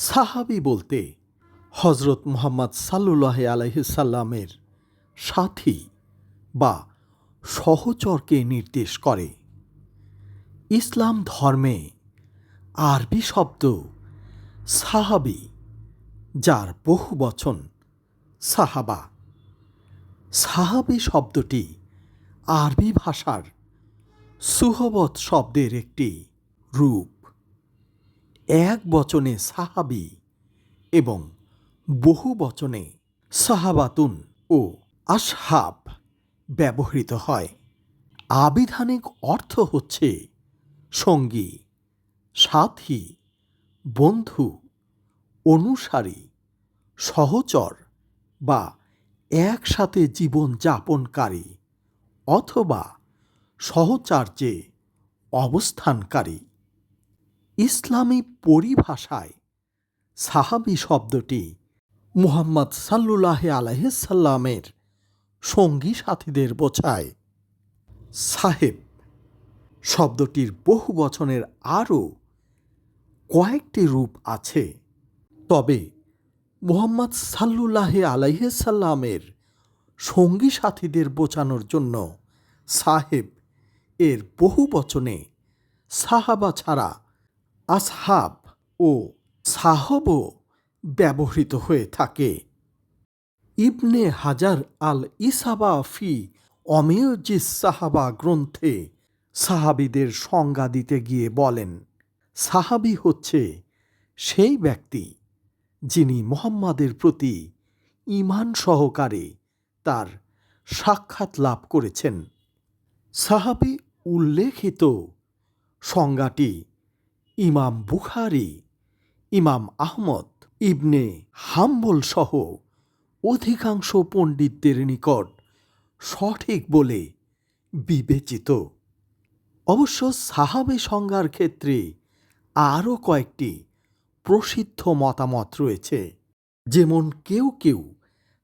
সাহাবি বলতে হজরত মুহাম্মদ সাল্লুল্লাহ আলহিসাল্লামের সাথী বা সহচরকে নির্দেশ করে। ইসলাম ধর্মে আরবি শব্দ সাহাবি, যার বহু বচন সাহাবা। সাহাবি শব্দটি আরবি ভাষার সুহবত শব্দের একটি রূপ। এক বচনে সাহাবি এবং বহু বচনে সাহাবাতুন ও আসহাব ব্যবহৃত হয়। আবিধানিক অর্থ হচ্ছে সঙ্গী, সাথী, বন্ধু, অনুসারী, সহচর বা একসাথে জীবন যাপনকারী অথবা সহচার্যে অবস্থানকারী। ইসলামী পরিভাষায় সাহাবি শব্দটি মুহাম্মদ সাল্লুল্লাহ আলহিসাল্লামের সঙ্গী সাথীদের বোঝায়। সাহেব শব্দটির বহু বচনের আরও কয়েকটি রূপ আছে। তবে মুহাম্মদ সাল্লুল্লাহ আলাইসাল্লামের সঙ্গী সাথীদের বোঝানোর জন্য সাহেব এর বহু বচনে সাহাবা ছাড়া আসহাব ও সাহবও ব্যবহৃত হয়ে থাকে। ইবনে হাজার আল ইসাবা ফি অমেয়জিস সাহাবা গ্রন্থে সাহাবিদের সংজ্ঞা দিতে গিয়ে বলেন, সাহাবি হচ্ছে সেই ব্যক্তি যিনি মোহাম্মদের প্রতি ইমান সহকারে তার সাক্ষাৎ লাভ করেছেন। সাহাবি উল্লেখিত সংজ্ঞাটি ইমাম বুখারি, ইমাম আহমদ, ইবনে হাম্বল সহ অধিকাংশ পণ্ডিতদের নিকট সঠিক বলে বিবেচিত। অবশ্য সাহাবে সংজ্ঞার ক্ষেত্রে আরও কয়েকটি প্রসিদ্ধ মতামত রয়েছে। যেমন কেউ কেউ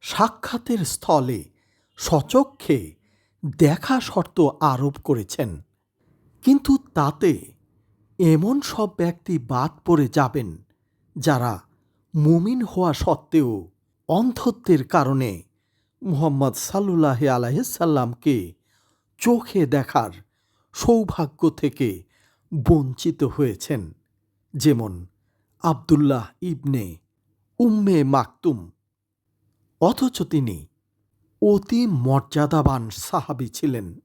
সাক্ষাতের স্থলে সচক্ষে দেখা শর্ত আরোপ করেছেন, কিন্তু তাতে এমন সব ব্যক্তি বাদ পড়ে যাবেন, যারা মুমিন হওয়া সত্ত্বেও অন্ধত্বের কারণে মুহাম্মদ সাল্লুল্লাহ আলাইসাল্লামকে চোখে দেখার সৌভাগ্য থেকে বঞ্চিত হয়েছেন। যেমন আবদুল্লাহ ইবনে উম্মে মাকতুম। অথচ তিনি অতি মর্যাদাবান সাহাবি ছিলেন।